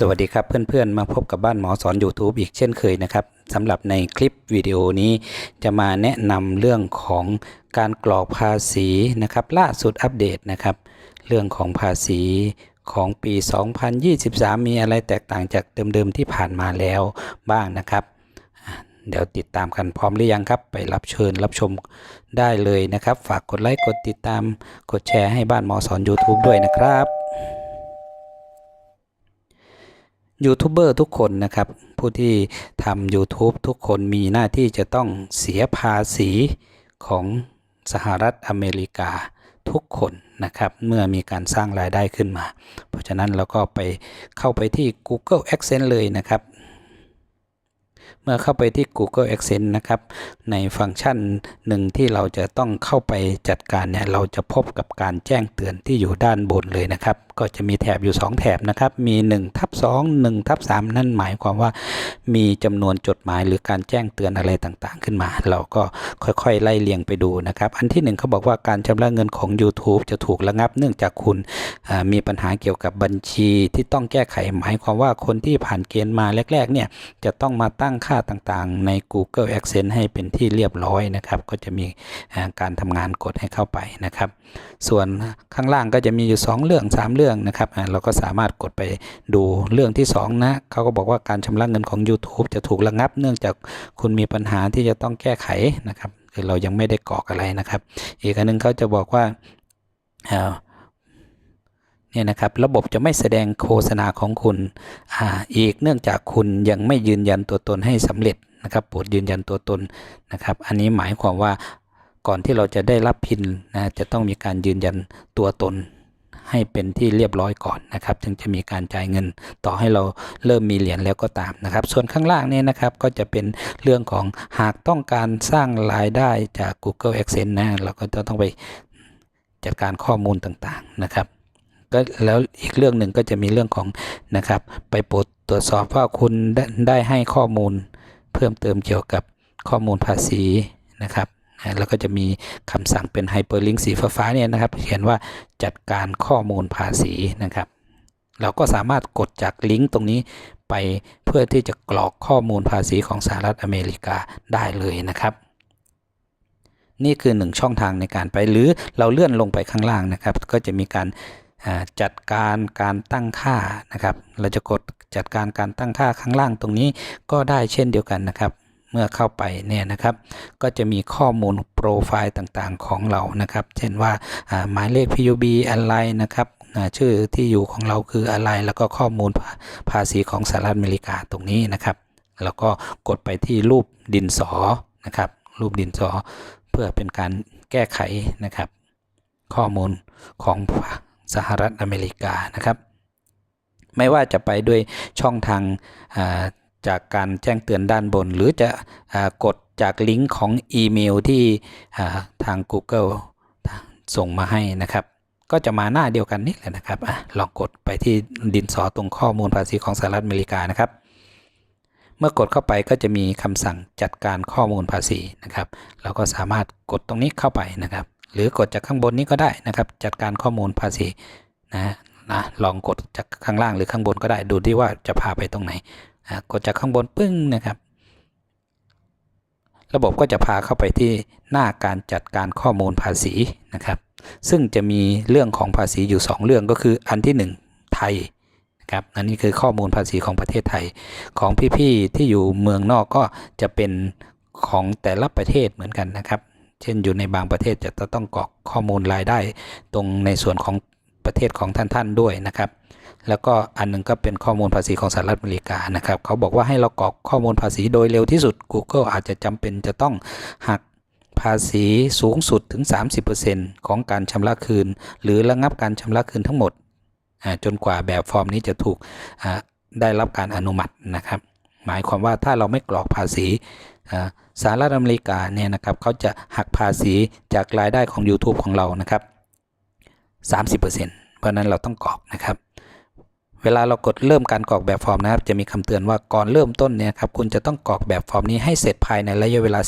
สวัสดีครับเพื่อนๆ มาพบกับบ้านหมอสอน YouTube อีกเช่นเคยนะครับสำหรับในคลิปวิดีโอนี้จะมาแนะนำเรื่องของการกรอกภาษีนะครับล่าสุดอัปเดตนะครับ เรื่องของภาษีของปี 2023 มีอะไรแตกต่างจากเดิมๆที่ผ่านมาแล้วบ้างนะครับ เดี๋ยวติดตามกันพร้อมหรือยังครับ ไปรับเชิญรับชมได้เลยนะครับ ฝากกดไลค์กดติดตามกดแชร์ให้บ้านหมอสอน YouTube ด้วยนะครับ ยูทูบเบอร์ทุกคนนะครับ ผู้ที่ทำ YouTube ทุกคนมีหน้าที่จะต้องเสียภาษีของสหรัฐอเมริกาทุกคนนะครับ เมื่อมีการสร้างรายได้ขึ้นมา เพราะฉะนั้นเราก็ไปเข้าไปที่ Google Adsense เลยนะครับ เมื่อเข้าไปที่ Google Adsense นะครับ ในฟังก์ชันหนึ่งที่เราจะต้องเข้าไปจัดการเนี่ยเราจะพบกับการแจ้งเตือนที่อยู่ด้านบนเลยนะครับ ก็จะมีแถบอยู่ 2 แถบนะครับ มี1ทับ2 1ทับ3นั่นหมายความว่ามีจำนวนจดหมายหรือการแจ้งเตือนอะไรต่างๆ ขึ้นมา เราก็ค่อยๆ ไล่เรียงไปดูนะครับ อันที่1เขาบอกว่าการชำระเงินของ YouTube จะถูกระงับเนื่องจากคุณมีปัญหาเกี่ยวกับบัญชีที่ต้องแก้ไขหมายความว่าคนที่ผ่านเกณฑ์มาแรกๆเนี่ยจะต้องมาตั้งค่าต่างๆ ใน Google Adsense ให้เป็นที่เรียบร้อยนะครับก็จะมีการทำงานกดให้เข้าไปนะครับ ส่วนข้างล่างก็จะมีอยู่ 2 เรื่อง 3 เรื่องนะครับเราก็สามารถกดไปดูเรื่องที่ 2 นะเขาก็บอกว่าการชำระเงินของ YouTube จะถูกระงับ เนื่องจากคุณมีปัญหาที่จะต้องแก้ไขนะครับคือเรายังไม่ได้กรอกอะไรนะครับ อีกอันนึงเขาจะบอกว่าเนี่ยนะครับระบบจะไม่แสดงโฆษณาของคุณออีกเนื่องจากคุณยังไม่ยืนยันตัวตนให้สำเร็จนะครับโปรดยืนยันตัวตนนะครับ อันนี้หมายความว่าก่อนที่เราจะได้รับพินนะจะต้องมีการยืนยันตัวตน ให้เป็นที่เรียบร้อยก่อนนะครับ ถึงจะมีการจ่ายเงินต่อให้เราเริ่มมีเหรียญแล้วก็ตามนะครับ ส่วนข้างล่างนี่นะครับก็จะเป็นเรื่องของหากต้องการสร้างรายได้จาก Google Adsense นะเราก็จะต้องไปจัดการข้อมูลต่างๆนะครับก็แล้วอีกเรื่องหนึ่งก็จะมีเรื่องของนะครับ ไปปดตรวจสอบว่าคุณได้ให้ข้อมูลเพิ่มเติมเกี่ยวกับข้อมูลภาษีนะครับ แล้วก็จะมีคำสั่งเป็นไฮเปอร์ลิงก์สีฟ้าๆเนี่ยนะครับ เขียนว่าจัดการข้อมูลภาษีนะครับ เราก็สามารถกดจากลิงก์ตรงนี้ไปเพื่อที่จะกรอกข้อมูลภาษีของสหรัฐอเมริกาได้เลยนะครับ นี่คือหนึ่งช่องทางในการไปหรือเราเลื่อนลงไปข้างล่างนะครับ ก็จะมีการจัดการการตั้งค่านะครับ เราจะกดจัดการการตั้งค่าข้างล่างตรงนี้ก็ได้เช่นเดียวกันนะครับ เมื่อเข้าไปเนี่ยนะครับ ก็จะมีข้อมูลโปรไฟล์ต่างๆของเรานะครับ เช่นว่าหมายเลข PUB อะไรนะครับชื่อที่อยู่ของเราคืออะไร แล้วก็ข้อมูลภาภาษีของสหรัฐอเมริกาตรงนี้นะครับ แล้วก็กดไปที่รูปดินสอนะครับ รูปดินสอเพื่อเป็นการแก้ไขนะครับ ข้อมูลของสหรัฐอเมริกานะครับ ไม่ว่าจะไปด้วยช่องทางอ่า จากการแจ้งเตือนด้านบน หรือจะอ่ากดจากลิงก์ของอีเมลที่ทาง Google ส่งมาให้นะครับ ก็จะมาหน้าเดียวกันนี่แหละนะครับอลองกดไปที่ดินสอตรงข้อมูลภาษีของสหรัฐอเมริกานะครับเมื่อกดเข้าไปก็จะมีคำสั่งจัดการข้อมูลภาษีนะครับ เราก็สามารถกดตรงนี้เข้าไปนะครับ หรือกดจากข้างบนนี้ก็ได้นะครับ จัดการข้อมูลภาษีนะ นะลองกดจากข้างล่างหรือข้างบนก็ได้ดูที่ว่าจะพาไปตรงไหนอะกดจากข้างบนปึ้งนะครับ ระบบก็จะพาเข้าไปที่หน้าการจัดการข้อมูลภาษีนะครับ ซึ่งจะมีเรื่องของภาษีอยู่ 2 เรื่องก็คืออันที่ 1 ไทยนะครับอันนี้คือข้อมูลภาษีของประเทศไทยของพี่ๆที่อยู่เมืองนอกก็จะเป็นของแต่ละประเทศเหมือนกันนะครับ เช่นอยู่ในบางประเทศจะต้องกรอกข้อมูลรายได้ตรงในส่วนของ ประเทศของท่านๆด้วยนะครับ แล้วก็อันหนึงก็เป็นข้อมูลภาษีของสหรัฐอเมริกานะครับเขาบอกว่าให้เรากรอกข้อมูลภาษีโดยเร็วที่สุด Google อาจจะจำเป็นจะต้องหักภาษีสูงสุดถึง 30%ของการชำระคืน หรือระงับการชำระคืนทั้งหมด จนกว่าแบบฟอร์มนี้จะถูกได้รับการอนุมัตินะครับ หมายความว่าถ้าเราไม่กรอกภาษีสหรัฐอเมริกาเนี่ยนะครับเขาจะหักภาษีจากรายได้ของ YouTube ของเรานะครับ 30%เพราะนั้นเราต้องกรอกนะครับ เวลาเรากดเริ่มการกรอกแบบฟอร์มนะครับ จะมีคำเตือนว่าก่อนเริ่มต้นเนี่ยครับคุณจะต้องกรอกแบบฟอร์มนี้ให้เสร็จภายในระยะเวลา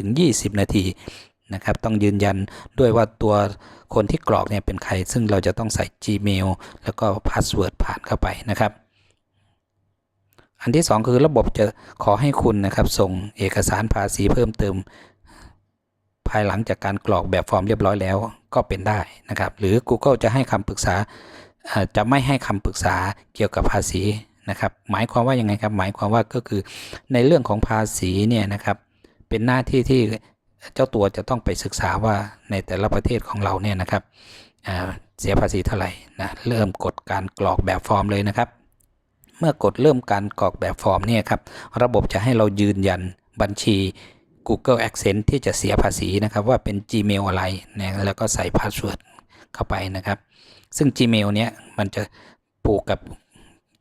15-20 นาทีนะครับต้องยืนยันด้วยว่าตัวคนที่กรอกเนี่ยเป็นใคร ซึ่งเราจะต้องใส่ Gmail แล้วก็พาสเวิร์ดผ่านเข้าไปนะครับ อันที่สองคือระบบจะขอให้คุณนะครับ ส่งเอกสารภาษีเพิ่มเติม ภายหลังจากการกรอกแบบฟอร์มเรียบร้อยแล้ว ก็เป็นได้นะครับ หรือ Google จะให้คำปรึกษาจะไม่ให้คำปรึกษาเกี่ยวกับภาษีนะครับ หมายความว่ายังไงครับ หมายความว่าก็คือในเรื่องของภาษีเนี่ยนะครับ เป็นหน้าที่ที่เจ้าตัวจะต้องไปศึกษาว่าในแต่ละประเทศของเราเนี่ยนะครับเสียภาษีเท่าไหร่นะเริ่มกดการกรอกแบบฟอร์มเลยนะครับ เมื่อกดเริ่มการกรอกแบบฟอร์มเนี่ยครับระบบจะให้เรายืนยันบัญชี Google Accent ที่จะเสียภาษีนะครับว่าเป็น Gmail อะไรนะแล้วก็ใส่พาสเวิร์ดเข้าไปนะครับ ซึ่ง Gmail เนี้ยมันจะผูกกับ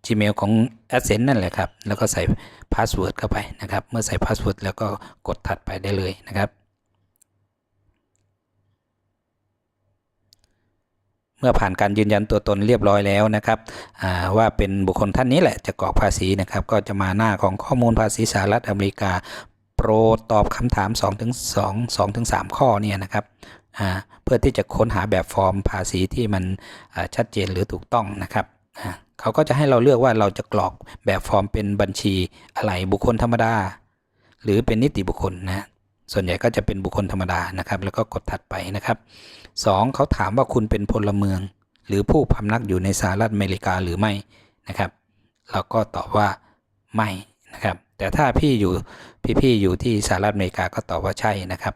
Gmail ของ Accent นั่นแหละครับ แล้วก็ใส่พาสเวิร์ดเข้าไปนะครับ เมื่อใส่พาสเวิร์ดแล้วก็กดถัดไปได้เลยนะครับ เมื่อผ่านการยืนยันตัวตนเรียบร้อยแล้วนะครับว่าเป็นบุคคลท่านนี้แหละจะกรอกภาษีนะครับ ก็จะมาหน้าของข้อมูลภาษีสหรัฐอเมริกา โปรดตอบคำถาม2ถึง2 2ถึง3ข้อเนี่ยนะครับเพื่อที่จะค้นหาแบบฟอร์มภาษีที่มันชัดเจนหรือถูกต้องนะครับเขาก็จะให้เราเลือกว่าเราจะกรอกแบบฟอร์มเป็นบัญชีอะไรบุคคลธรรมดา หรือเป็นนิติบุคคลนะส่วนใหญ่ก็จะเป็นบุคคลธรรมดานะครับ แล้วก็กดถัดไปนะครับสองเขาถามว่าคุณเป็นพลเมือง หรือผู้พำนักอยู่ในสหรัฐอเมริกาหรือไม่นะครับ เราก็ตอบว่าไม่ นะครับ แต่ถ้าพี่อยู่พี่ๆอยู่ที่สหรัฐอเมริกาก็ตอบว่าใช่นะครับ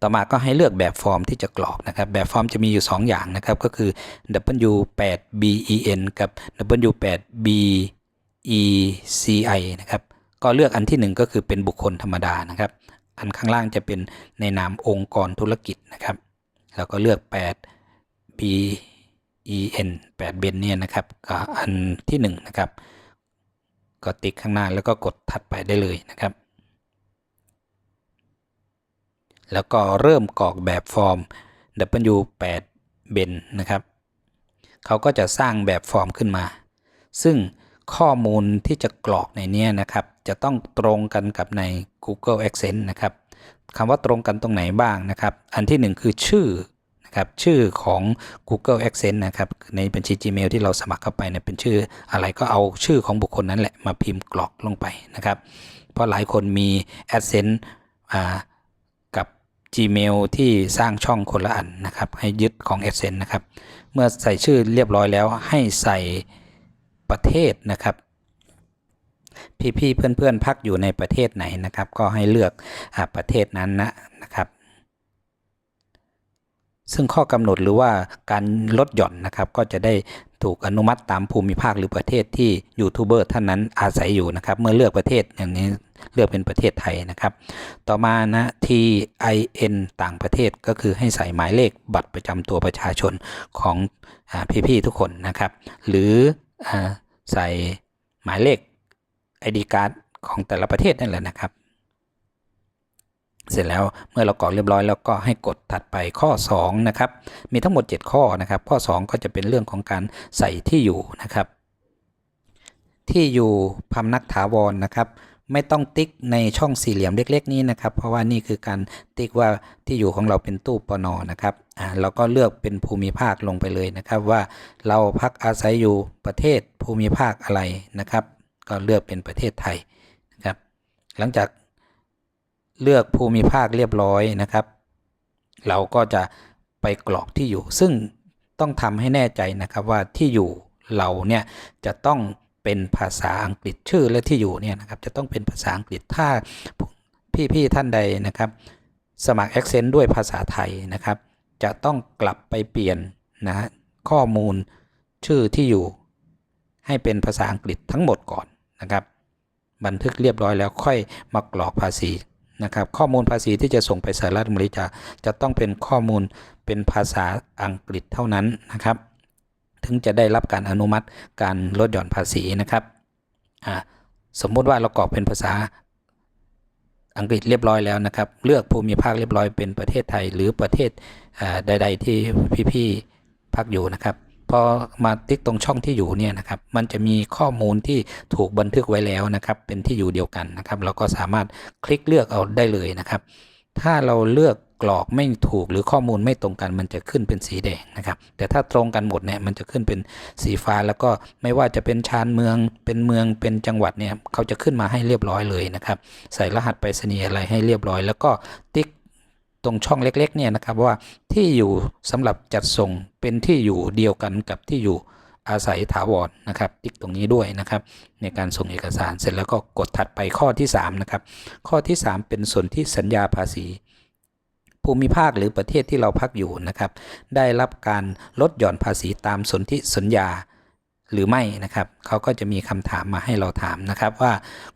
ต่อมาก็ให้เลือกแบบฟอร์มที่จะกรอกนะครับ แบบฟอร์มจะมีอยู่ 2 อย่างนะครับ ก็คือ W8BEN กับ W8BECI นะครับ ก็เลือกอันที่ 1 ก็คือเป็นบุคคลธรรมดานะครับ อันข้างล่างจะเป็นในนามองค์กรธุรกิจนะครับ แล้วก็เลือก 8 B E N 8เบนเนี่ยนะครับก็อันที่1นะครับ ก็ติ๊กข้างหน้าแล้วก็กดถัดไปได้เลยนะครับ แล้วก็เริ่มกรอกแบบฟอร์ม W8 เบนนะครับ เขาก็จะสร้างแบบฟอร์มขึ้นมา ซึ่งข้อมูลที่จะกรอกในนี้นะครับ จะต้องตรงกันกับใน Google Accent นะครับคำว่าตรงกันตรงไหนบ้างนะครับ อันที่หนึ่งคือชื่อ นะครับชื่อของ Google Accent นะครับในบัญชี Gmail ที่เราสมัครเข้าไปเนี่ยเป็นชื่ออะไรก็เอาชื่อของบุคคลนั้นแหละมาพิมพ์กรอกลงไปนะครับ เพราะหลายคนมี Accent กับ Gmail ที่สร้างช่องคนละอันนะครับ ให้ยึดของ Accent นะครับ เมื่อใส่ชื่อเรียบร้อยแล้วให้ใส่ประเทศนะครับพี่ๆเพื่อนๆพักอยู่ในประเทศไหนนะครับ ก็ให้เลือกอาประเทศนั้นนะนะครับ ซึ่งข้อกำหนดหรือว่าการลดหย่อนนะครับก็จะได้ถูกอนุมัติตามภูมิภาคหรือประเทศที่ยูทูบเบอร์ท่านนั้นอาศัยอยู่นะครับ เมื่อเลือกประเทศอย่างนี้เลือกเป็นประเทศไทยนะครับ ต่อมานะ TIN ต่างประเทศก็คือให้ใส่หมายเลขบัตรประจำตัวประชาชนของอพี่ๆทุกคนนะครับ หรืออใส่หมายเลข ID card ของแต่ละประเทศนั่นแหละนะครับ เสร็จแล้วเมื่อเรากรอกเรียบร้อยแล้วก็ให้กดถัดไปข้อ2นะครับมีทั้งหมด 7 ข้อนะครับ ข้อ 2 ก็จะเป็นเรื่องของการใส่ที่อยู่นะครับ ที่อยู่พำนักถาวรนะครับไม่ต้องติ๊กในช่องสี่เหลี่ยมเล็ก ๆ นี้นะครับ เพราะว่านี่คือการติ๊กว่าที่อยู่ของเราเป็นตู้ปนนะครับอ่าเราก็เลือกเป็นภูมิภาคลงไปเลยนะครับว่าเราพักอาศัยอยู่ประเทศภูมิภาคอะไรนะครับ ก็เลือกเป็นประเทศไทยนะครับ หลังจาก เลือกภูมิภาคเรียบร้อยนะครับ เราก็จะไปกรอกที่อยู่ ซึ่งต้องทำให้แน่ใจนะครับว่าที่อยู่เราเนี่ยจะต้องเป็นภาษาอังกฤษชื่อและที่อยู่เนี่ยนะครับจะต้องเป็นภาษาอังกฤษถ้าพี่ๆท่านใดนะครับ สมัคร Accent ด้วยภาษาไทยนะครับ จะต้องกลับไปเปลี่ยนนะข้อมูลชื่อที่อยู่ ให้เป็นภาษาอังกฤษทั้งหมดก่อนนะครับ บันทึกเรียบร้อยแล้วค่อยมากรอกภาษี นะครับข้อมูลภาษีที่จะส่งไปสหรัฐอเมริกาจะต้องเป็นข้อมูลเป็นภาษาอังกฤษเท่านั้นนะครับ ถึงจะได้รับการอนุมัติการลดหย่อนภาษีนะครับสมมุติว่าเรากรอกเป็นภาษาอังกฤษเรียบร้อยแล้วนะครับ เลือกภูมิภาคเรียบร้อยเป็นประเทศไทย หรือประเทศใด ๆ ที่พี่ๆพักอยู่นะครับ พอมาติ๊กตรงช่องที่อยู่เนี่ยนะครับมันจะมีข้อมูลที่ถูกบันทึกไว้แล้วนะครับ เป็นที่อยู่เดียวกันนะครับ เราก็สามารถคลิกเลือกเอาได้เลยนะครับ ถ้าเราเลือกกรอกไม่ถูกหรือข้อมูลไม่ตรงกันมันจะขึ้นเป็นสีแดงนะครับ แต่ถ้าตรงกันหมดเนี่ยมันจะขึ้นเป็นสีฟ้าแล้วก็ไม่ว่าจะเป็นชานเมือง เป็นเมืองเป็นจังหวัดเนี่ยเขาจะขึ้นมาให้เรียบร้อยเลยนะครับ ใส่รหัสไปรษณีย์อะไรให้เรียบร้อย แล้วก็ติ๊ก ตรงช่องเล็กๆเนี่ยนะครับว่าที่อยู่สำหรับจัดส่งเป็นที่อยู่เดียวกันกับที่อยู่อาศัยถาวรนะครับติ๊กตรงนี้ด้วยนะครับ ในการส่งเอกสารเสร็จแล้วก็กดถัดไปข้อที่3นะครับข้อที่ 3 เป็นส่วนที่สัญญาภาษี ภูมิภาคหรือประเทศที่เราพักอยู่นะครับ ได้รับการลดหย่อนภาษีตามสนธิสัญญา หรือไม่นะครับเขาก็จะมีคำถามมาให้เราถามนะครับว่า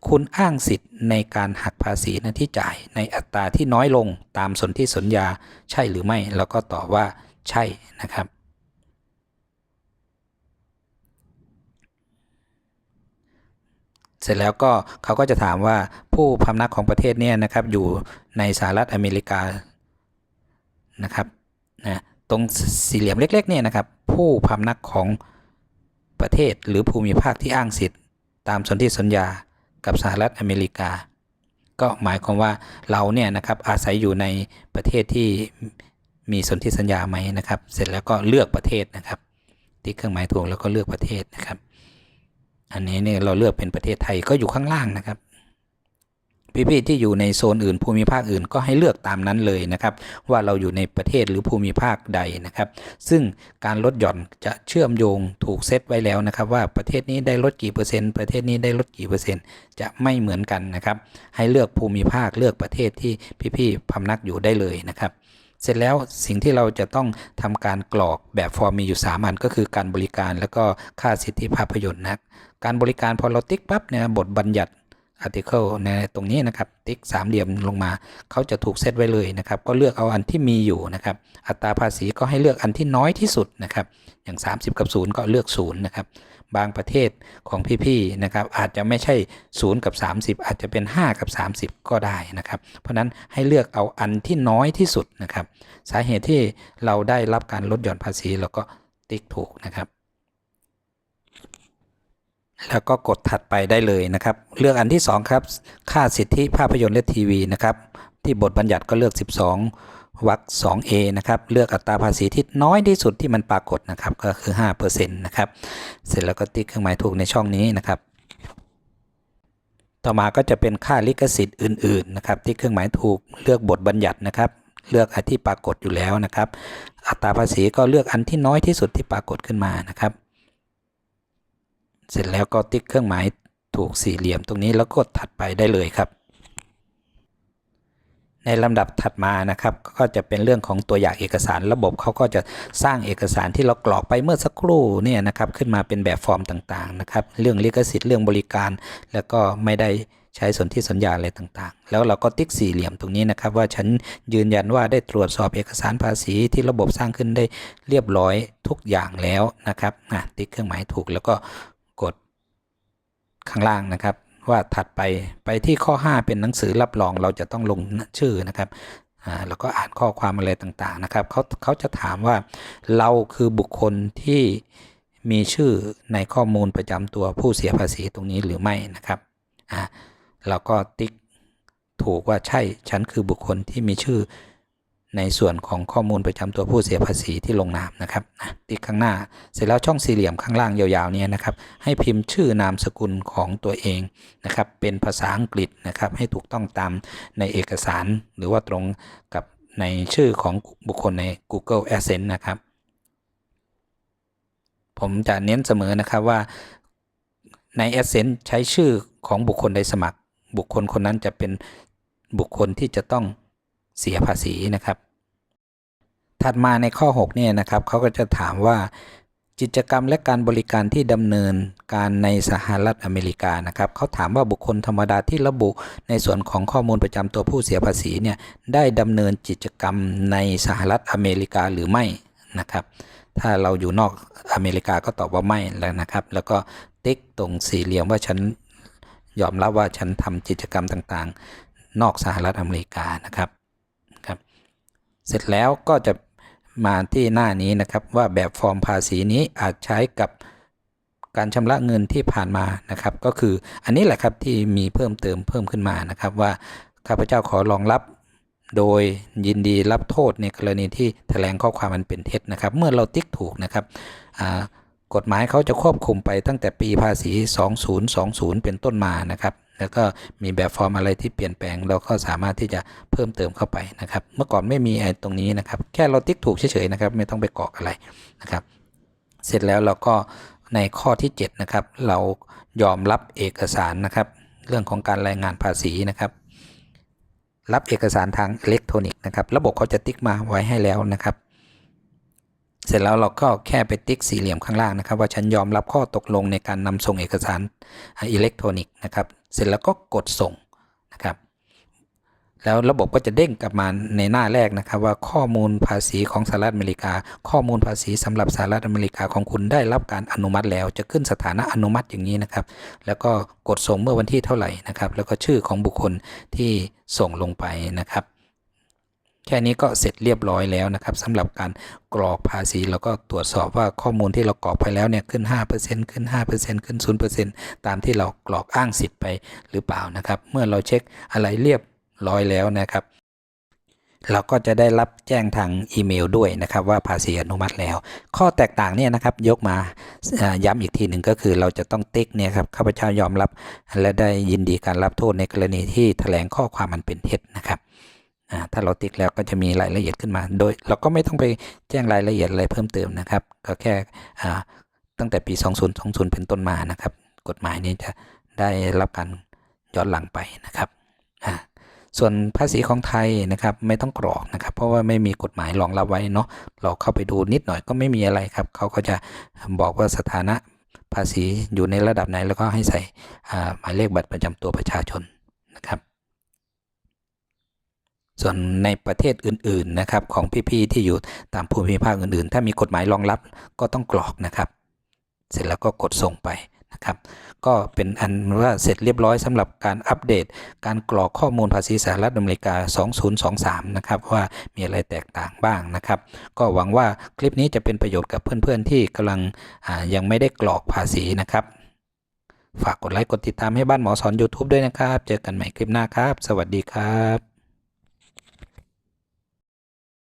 คุณอ้างสิทธิ์ในการหักภาษีหน้าที่จ่ายในอัตราที่น้อยลงตามสนธิสัญญาใช่หรือไม่แล้วก็ตอบว่าใช่นะครับ เสร็จแล้วก็เขาก็จะถามว่าผู้พำนักของประเทศเนี่ยนะครับอยู่ในสหรัฐอเมริกานะครับนะตรงสี่เหลี่ยมเล็กๆเนี่ยนะครับ ผู้พำนักของประ ประเทศหรือภูมิภาคที่อ้างสิทธิ์ ตามสนธิสัญญากับสหรัฐอเมริกา ก็หมายความว่าเราเนี่ยนะครับอาศัยอยู่ในประเทศที่มีสนธิสัญญาไหมนะครับ เสร็จแล้วก็เลือกประเทศนะครับติ๊กเครื่องหมายถูกแล้วก็เลือกประเทศนะครับ อันนี้เนี่ยเราเลือกเป็นประเทศไทยก็อยู่ข้างล่างนะครับ พี่ๆที่อยู่ในโซนอื่นภูมิภาคอื่นก็ให้เลือกตามนั้นเลยนะครับ ว่าเราอยู่ในประเทศหรือภูมิภาคใดนะครับ ซึ่งการลดหย่อนจะเชื่อมโยงถูกเซตไว้แล้วนะครับ ว่าประเทศนี้ได้ลดกี่เปอร์เซ็นต์ประเทศนี้ได้ลดกี่เปอร์เซ็นต์จะไม่เหมือนกันนะครับ ให้เลือกภูมิภาคเลือกประเทศที่พี่ๆพำนักอยู่ได้เลยนะครับเสร็จแล้วสิ่งที่เราจะต้องทำการกรอกแบบฟอร์มมีอยู่ 3 อันก็คือการบริการแล้วก็ค่าสิทธิภาพยนตร์นะการบริการพอเราติ๊กปั๊บเนี่ยบทบัญญัติ article ในตรงนี้นะครับ ติ๊กสามเหลี่ยมลงมา เขาจะถูกเซตไว้เลยนะครับ ก็เลือกเอาอันที่มีอยู่นะครับ อัตราภาษีก็ให้เลือกอันที่น้อยที่สุดนะครับ อย่าง 30 กับ 0 ก็เลือก0นะครับ บางประเทศของพี่ๆนะครับ อาจจะไม่ใช่ 0 กับ 30 อาจจะเป็น 5 กับ 30 ก็ได้นะครับ เพราะนั้นให้เลือกเอาอันที่น้อยที่สุดนะครับ สาเหตุที่เราได้รับการลดหย่อนภาษีเราก็ติ๊กถูกนะครับ แล้วก็กดถัดไปได้เลยนะครับ เลือกอันที่ 2 ครับ ค่าสิทธิภาพยนตร์และทีวีนะครับ ที่บทบัญญัติก็เลือก 12วรรค 2A นะครับ เลือกอัตราภาษีที่น้อยที่สุดที่มันปรากฏนะครับ ก็คือ 5%นะครับ เสร็จแล้วก็ติ๊กเครื่องหมายถูกในช่องนี้นะครับ ต่อมาก็จะเป็นค่าลิขสิทธิ์อื่น ๆ นะครับ ที่เครื่องหมายถูก เลือกบทบัญญัตินะครับ เลือกอันที่ปรากฏอยู่แล้วนะครับ อัตราภาษีก็เลือกอันที่น้อยที่สุดที่ปรากฏขึ้นมานะครับ เสร็จแล้วก็ติ๊กเครื่องหมายถูกสี่เหลี่ยมตรงนี้แล้วกดถัดไปได้เลยครับ ในลำดับถัดมานะครับก็จะเป็นเรื่องของตัวอย่างเอกสารระบบเขาก็จะสร้างเอกสารที่เรากรอกไปเมื่อสักครู่เนี่ยนะครับขึ้นมาเป็นแบบฟอร์มต่างๆนะครับเรื่องลิขสิทธิ์เรื่องบริการ แล้วก็ไม่ได้ใช้สนธิสัญญาอะไรต่างๆ แล้วเราก็ติ๊กสี่เหลี่ยมตรงนี้นะครับ ว่าฉันยืนยันว่าได้ตรวจสอบเอกสารภาษีที่ระบบสร้างขึ้นได้เรียบร้อยทุกอย่างแล้วนะครับอะติ๊กเครื่องหมายถูกแล้วก็ ข้างล่างนะครับ ว่าถัดไปไปที่ข้อ 5 เป็นหนังสือรับรองเราจะต้องลงชื่อนะครับอ่าแล้วก็อ่านข้อความอะไรต่างๆนะครับเขาเขาจะถามว่าเราคือบุคคลที่มีชื่อในข้อมูลประจำตัวผู้เสียภาษีตรงนี้หรือไม่นะครับอ่าเราก็ติ๊กถูกว่าใช่ฉันคือบุคคลที่มีชื่อ ในส่วนของข้อมูลประจำตัวผู้เสียภาษีที่ลงนามนะครับติ๊กข้างหน้า เสร็จแล้วช่องสี่เหลี่ยมข้างล่างยาวๆเนี่ยนะครับ ให้พิมพ์ชื่อนามสกุลของตัวเองนะครับ เป็นภาษาอังกฤษนะครับ ให้ถูกต้องตามในเอกสาร หรือว่าตรงกับในชื่อของบุคคลใน Google Adsense นะครับ ผมจะเน้นเสมอนะครับว่าใน Adsense ใช้ชื่อของบุคคลใดสมัคร บุคคลคนนั้นจะเป็นบุคคลที่จะต้อง เสียภาษีนะครับ ถัดมาในข้อ6เนี่ยนะครับเขาก็จะถามว่ากิจกรรมและการบริการที่ดำเนินการในสหรัฐอเมริกานะครับเขาถามว่าบุคคลธรรมดาที่ระบุในส่วนของข้อมูลประจำตัวผู้เสียภาษีเนี่ยได้ดำเนินกิจกรรมในสหรัฐอเมริกาหรือไม่นะครับ ถ้าเราอยู่นอกอเมริกาก็ตอบว่าไม่แล้วนะครับ แล้วก็ติ๊กตรงสี่เหลี่ยมว่าฉันยอมรับว่าฉันทำกิจกรรมต่างๆ นอกสหรัฐอเมริกานะครับครับ เสร็จแล้วก็จะมาที่หน้านี้นะครับว่าแบบฟอร์มภาษีนี้อาจใช้กับการชำระเงินที่ผ่านมานะครับ ก็คืออันนี้แหละครับที่มีเพิ่มเติมเพิ่มขึ้นมานะครับว่าข้าพเจ้าขอรองรับโดยยินดีรับโทษในกรณีที่แถลงข้อความมันเป็นเท็จนะครับ เมื่อเราติ๊กถูกนะครับกฎหมายเขาจะควบคุมไปตั้งแต่ปีภาษี 2020 เป็นต้นมานะครับ แล้วก็มีแบบฟอร์มอะไรที่เปลี่ยนแปลง เราก็สามารถที่จะเพิ่มเติมเข้าไปนะครับ เมื่อก่อนไม่มีไอ้ตรงนี้นะครับ แค่เราติ๊กถูกเฉยๆนะครับ ไม่ต้องไปกรอกอะไรนะครับ เสร็จแล้วเราก็ในข้อที่7นะครับ เรายอมรับเอกสารนะครับ เรื่องของการรายงานภาษีนะครับ รับเอกสารทางอิเล็กทรอนิกส์นะครับ ระบบเขาจะติ๊กมาไว้ให้แล้วนะครับ เสร็จแล้วเราก็แค่ไปติ๊กสี่เหลี่ยมข้างล่างนะครับ ว่าฉันยอมรับข้อตกลงในการนำส่งเอกสารอิเล็กทรอนิกส์นะครับ เสร็จแล้วก็กดส่งนะครับ แล้วระบบก็จะเด้งกลับมาในหน้าแรกนะครับ ว่าข้อมูลภาษีของสหรัฐอเมริกา ข้อมูลภาษีสำหรับสหรัฐอเมริกาของคุณได้รับการอนุมัติแล้ว จะขึ้นสถานะอนุมัติอย่างนี้นะครับ แล้วก็กดส่งเมื่อวันที่เท่าไหร่นะครับ แล้วก็ชื่อของบุคคลที่ส่งลงไปนะครับ แค่นี้ก็เสร็จเรียบร้อยแล้วนะครับสำหรับการกรอกภาษีแล้วก็ตรวจสอบว่าข้อมูลที่เรากรอกไปแล้วเนี่ยขึ้น 5%ขึ้น 5%ขึ้น 0%ตามที่เรากรอกอ้างสิทธิ์ไปหรือเปล่านะครับ เมื่อเราเช็คอะไรเรียบร้อยแล้วนะครับเราก็จะได้รับแจ้งทางอีเมลด้วยนะครับว่าภาษีอนุมัติแล้ว ข้อแตกต่างเนี่ยนะครับยกมาย้ำอีกทีหนึ่งก็คือเราจะต้องติ๊กเนี่ยครับข้าพเจ้ายอมรับ และได้ยินดีการรับโทษในกรณีที่แถลงข้อความมันเป็นเท็จนะครับ ถ้าเราติ๊กแล้วก็จะมีรายละเอียดขึ้นมา โดยเราก็ไม่ต้องไปแจ้งรายละเอียดอะไรเพิ่มเติมนะครับ ก็แค่ตั้งแต่ปี 2020 เป็นต้นมานะครับ กฎหมายนี้จะได้รับการย้อนหลังไปนะครับ ส่วนภาษีของไทยนะครับไม่ต้องกรอกนะครับ เพราะว่าไม่มีกฎหมายรองรับไว้เนาะ เราเข้าไปดูนิดหน่อยก็ไม่มีอะไรครับ เขาก็จะบอกว่าสถานะภาษีอยู่ในระดับไหนแล้วก็ให้ใส่หมายเลขบัตรประจำตัวประชาชนนะครับ ส่วนในประเทศอื่นๆนะครับของพี่ๆที่อยู่ตามภูมิภาคอื่นๆ ถ้ามีกฎหมายรองรับก็ต้องกรอกนะครับ เสร็จแล้วก็กดส่งไปนะครับ ก็เป็นอันว่าเสร็จเรียบร้อยสำหรับการอัปเดต การกรอกข้อมูลภาษีสหรัฐอเมริกา 2023 นะครับว่ามีอะไรแตกต่างบ้างนะครับ ก็หวังว่าคลิปนี้จะเป็นประโยชน์กับเพื่อนๆ ที่กำลังยังไม่ได้กรอกภาษีนะครับฝากกดไลค์กดติดตามให้บ้านหมอสอน YouTube ด้วยนะครับ เจอกันใหม่คลิปหน้าครับ สวัสดีครับ